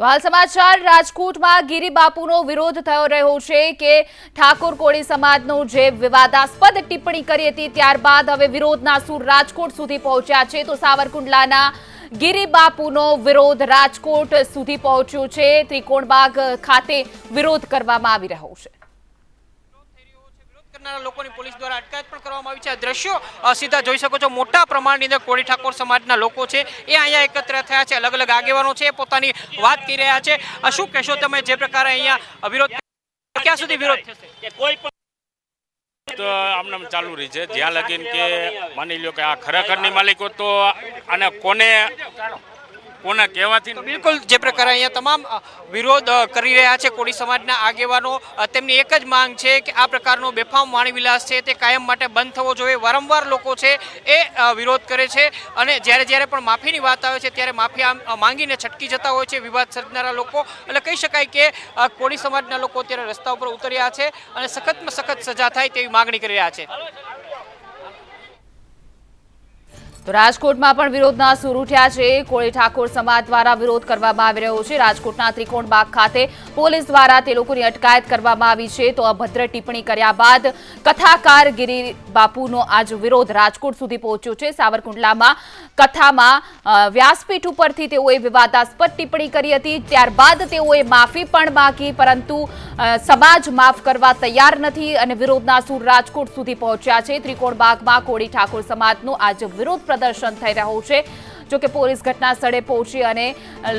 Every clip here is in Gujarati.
તો હાલ સમાચાર, રાજકોટમાં ગિરિબાપુનો વિરોધ થયો રહ્યો છે કે ઠાકોર કોળી સમાજનો જે વિવાદાસ્પદ ટિપ્પણી કરી હતી ત્યારબાદ હવે વિરોધના સૂર રાજકોટ સુધી પહોંચ્યા છે. તો સાવરકુંડલાના ગિરિબાપુનો વિરોધ રાજકોટ સુધી પહોંચ્યો છે. ત્રિકોણબાગ ખાતે વિરોધ કરવામાં આવી રહ્યો છે. કરનારા લોકોની પોલીસ દ્વારા અટકાયત પણ કરવામાં આવી છે. આ દ્રશ્યો સીધા જોઈ શકો છો. મોટા પ્રમાણની અંદર કોળી ઠાકોર સમાજના લોકો છે. એ અહીંયા એકત્ર થયા છે. અલગ અલગ આગેવાનો છે. પોતાની વાત કરી રહ્યા છે. શું કહેશો તમે જે પ્રકારે અહીંયા વિરોધ ક્યાં સુધી વિરોધ થશે? તો આમને ચાલુ રહી છે. જ્યાં લગીન કે માની લ્યો કે આ ખરેખરની માલિકો તો આને કોને કોને કહેવાથી બિલકુલ જે પ્રકારે અહીંયા તમામ વિરોધ કરી રહ્યા છે કોળી સમાજના આગેવાનો તેમની એક જ માંગ છે કે આ પ્રકારનો બેફામ વાણીવિલાસ છે તે કાયમ માટે બંધ થવો જોઈએ. વારંવાર લોકો છે એ વિરોધ કરે છે અને જ્યારે જ્યારે પણ માફીની વાત આવે છે ત્યારે માફી માંગીને છટકી જતા હોય છે, વિવાદ સર્જનારા લોકો. એટલે કહી શકાય કે કોળી સમાજના લોકો અત્યારે રસ્તા ઉપર ઉતર્યા છે અને સખતમાં સખત સજા થાય તેવી માગણી કરી રહ્યા છે. રાજકોટમાં પણ વિરોધના સૂર ઉઠ્યા છે. કોળી ઠાકોર સમાજ દ્વારા વિરોધ કરવામાં આવી રહ્યો છે. રાજકોટના ત્રિકોણબાગ ખાતે પોલીસ દ્વારા તે લોકોની અટકાયત કરવામાં આવી છે. તો અભદ્ર ટિપ્પણી કર્યા બાદ કથાકાર ગિરી બાપુનો આજ વિરોધ રાજકોટ સુધી પહોંચ્યો છે. સાવરકુંડલામાં કથામાં વ્યાસપીઠ ઉપરથી તેઓએ વિવાદાસ્પદ ટિપ્પણી કરી હતી. ત્યારબાદ તેઓએ માફી પણ માંગી, પરંતુ સમાજ માફ કરવા તૈયાર નથી અને વિરોધના સૂર રાજકોટ સુધી પહોંચ્યા છે. ત્રિકોણબાગમાં કોળી ઠાકોર સમાજનો આજ વિરોધ પ્રદર્શન થઈ રહ્યું છે. જોકે પોલીસ ઘટના સ્થળે પહોંચી અને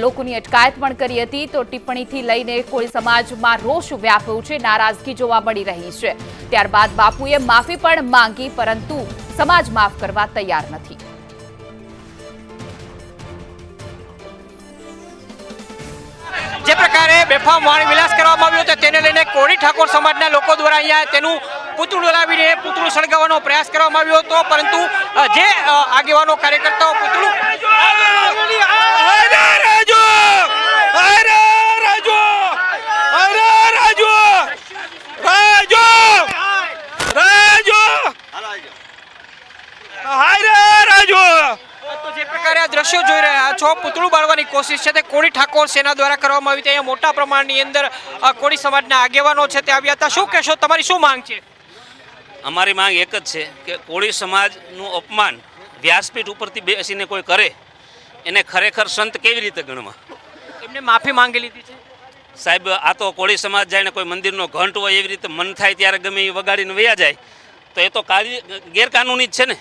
લોકોની અટકાયત પણ કરી હતી, તો ટિપ્પણીથી લઈને કોઈ સમાજમાં રોષ વ્યાપ્યો છે, નારાજગી જોવા મળી રહી છે. ત્યારબાદ બાપુએ માફી પણ માંગી, પરંતુ સમાજ માફ કરવા તૈયાર નથી. જે પ્રકારે બેફામ વાણી વિલાસ કરવામાં આવ્યો હતો ઠાકોર સમાજના લોકો દ્વારા અહીંયા તેનું પૂતળું લાવીને પૂતળું સળગાવવાનો પ્રયાસ કરવામાં આવ્યો હતો, પરંતુ જે આગેવાનો, કાર્યકર્તાઓ પૂતળું અરે રાજુ અરે રાજુ અરે રાજુ રાજુ રાજુ હાય રાજુ. તો જે પ્રકારે આ દ્રશ્યો જોઈ રહ્યા છો પૂતળું બાળવાની કોશિશ છે તે કોળી ઠાકોર સેના દ્વારા કરવામાં આવી હતી. મોટા પ્રમાણની અંદર અ, કોળી સમાજના આગેવાનો છે તે આવ્યા હતા. શું કહેશો તમારી શું માંગ છે? અમારી માંગ એક જ છે કે કોળી સમાજનું અપમાન વ્યાસપીઠ ઉપરથી બેસીને કોઈ કરે એને ખરેખર સંત કેવી રીતે ગણવા? એમને માફી માંગી લીધી છે? સાહેબ આ તો કોળી સમાજ જાય ને કોઈ મંદિરનો ઘંટ હોય એવી રીતે મન થાય ત્યારે ગમે એ વગાડીને વયા જાય તો એ તો કાર્ય ગેરકાનૂની જ છે ને.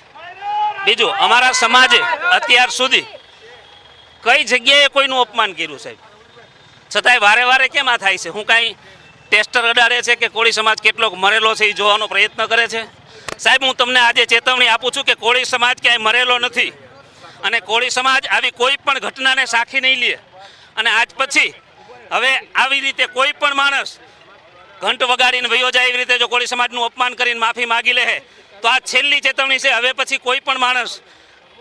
બીજું, અમારા સમાજે અત્યાર સુધી કઈ જગ્યાએ કોઈનું અપમાન કર્યું સાહેબ? છતાંય વારે વારે કેમ આ થાય છે? હું કાંઈ ટેસ્ટર અડાડે છે કે કોળી સમાજ કેટલોક મરેલો છે એ જોવાનો પ્રયત્ન કરે છે? સાહેબ, હું તમને આજે ચેતવણી આપું છું કે કોળી સમાજ ક્યાંય મરેલો નથી અને કોળી સમાજ આવી કોઈ પણ ઘટનાને સાખી નહીં લે. અને આજ પછી હવે આવી રીતે કોઈ પણ માણસ ઘંટ વગાડીને વયો જાય એવી રીતે જો કોળી સમાજનું અપમાન કરીને માફી માગી લે તો આ છેલ્લી ચેતવણી છે. હવે પછી કોઈ પણ માણસ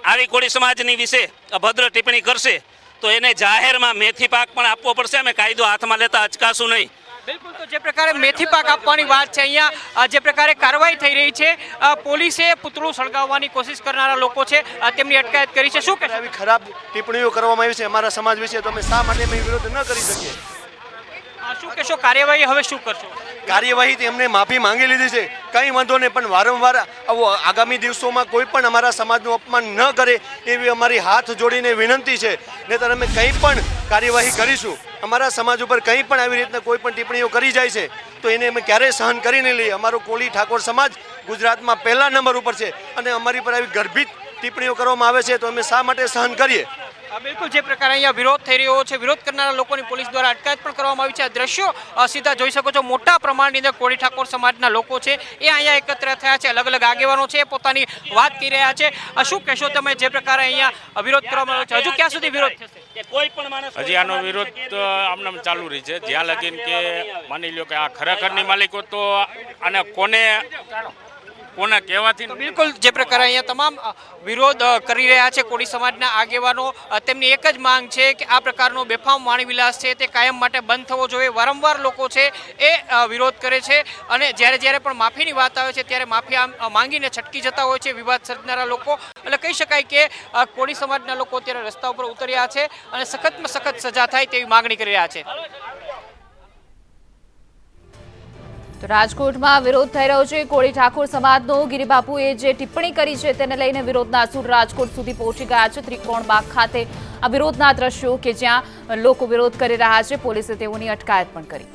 આવી કોળી સમાજની વિશે અભદ્ર ટિપ્પણી કરશે તો એને જાહેરમાં મેથી પાક પણ આપવો પડશે. અમે કાયદો હાથમાં લેતા અચકાશું નહીં. બિલકુલ તો જે પ્રકારે મેથી પાક આપવાની વાત છે અહીંયા જે પ્રકારે કાર્યવાહી થઈ રહી છે પોલીસે પુતળું સળગાવવાની કોશિશ કરનારા લોકો છે તેમની અટકાયત કરી છે. શું કે આવી ખરાબ ટિપ્પણીઓ કરવામાં આવી છે અમારા સમાજ વિશે તો અમે શા માટે અમે વિરોધ ન કરી શકીએ? શું કહેશો? કાર્યવાહી હવે શું કરશો? કાર્યવાહી એમને માફી માંગી લીધી છે. કંઈ વાંધો નહીં, પણ વારંવાર આવો આગામી દિવસોમાં કોઈ પણ અમારા સમાજનું અપમાન ન કરે એવી અમારી હાથ જોડીને વિનંતી છે. નહીંતર અમે કંઈ પણ કાર્યવાહી કરીશું, અમારા સમાજ ઉપર કંઈ પણ આવી રીતના કોઈ પણ ટિપ્પણીઓ કરી જાય છે, તો એને અમે ક્યારેય સહન કરી નહીં લઈએ. અમારો કોળી ઠાકોર સમાજ ગુજરાતમાં પહેલા નંબર ઉપર છે અને અમારી પર આવી ગર્ભિત ટિપ્પણીઓ કરવામાં આવે છે, તો અમે શા માટે સહન કરીએ? બિલકુલ જે પ્રકારે અહીંયા વિરોધ થઈ રહ્યો છે વિરોધ કરનારા લોકોની પોલીસ દ્વારા અટકાયત પણ કરવામાં આવી છે. આ દ્રશ્યો સીધા જોઈ શકો છો મોટા પ્રમાણની અંદર કોળી ઠાકોર સમાજના લોકો છે. એ અહીંયા એકત્ર થયા છે અલગ અલગ આગેવાનો છે પોતાની વાત કરી રહ્યા છે. શું કહેશો તમે જે પ્રકારે અહીંયા વિરોધ કરવામાં આવ્યો છે? હજુ ક્યાં સુધી વિરોધ થશે? કોઈ પણ હજી આનો વિરોધ આમનામ આમને ચાલુ રહી છે. જ્યાં લગીન કે માની લ્યો કે આ ખરેખરની માલિકો તો અને કોને કોને કહેવાથી બિલકુલ જે પ્રકારે અહીંયા તમામ વિરોધ કરી રહ્યા છે કોળી સમાજના આગેવાનો તેમની એક જ માંગ છે કે આ પ્રકારનો બેફામ વાણીવિલાસ છે તે કાયમ માટે બંધ થવો જોઈએ. વારંવાર લોકો છે એ વિરોધ કરે છે અને જ્યારે જ્યારે પણ માફીની વાત આવે છે ત્યારે માફી માંગીને છટકી જતા હોય છે વિવાદ સર્જનારા લોકો. એટલે કહી શકાય કે કોળી સમાજના લોકો અત્યારે રસ્તા ઉપર ઉતર્યા છે અને સખતમાં સખત સજા થાય તેવી માગણી કરી રહ્યા છે. તો રાજકોટમાં વિરોધ થઈ રહ્યો છે. કોળી ઠાકોર સમાજનો ગિરિબાપુએ જે ટિપ્પણી કરી છે તેને લઈને વિરોધના સૂર રાજકોટ સુધી પહોંચી ગયા છે. ત્રિકોણબાગ ખાતે આ વિરોધના દ્રશ્યો કે જ્યાં લોકો વિરોધ કરી રહ્યા છે, પોલીસે તેઓની અટકાયત પણ કરી.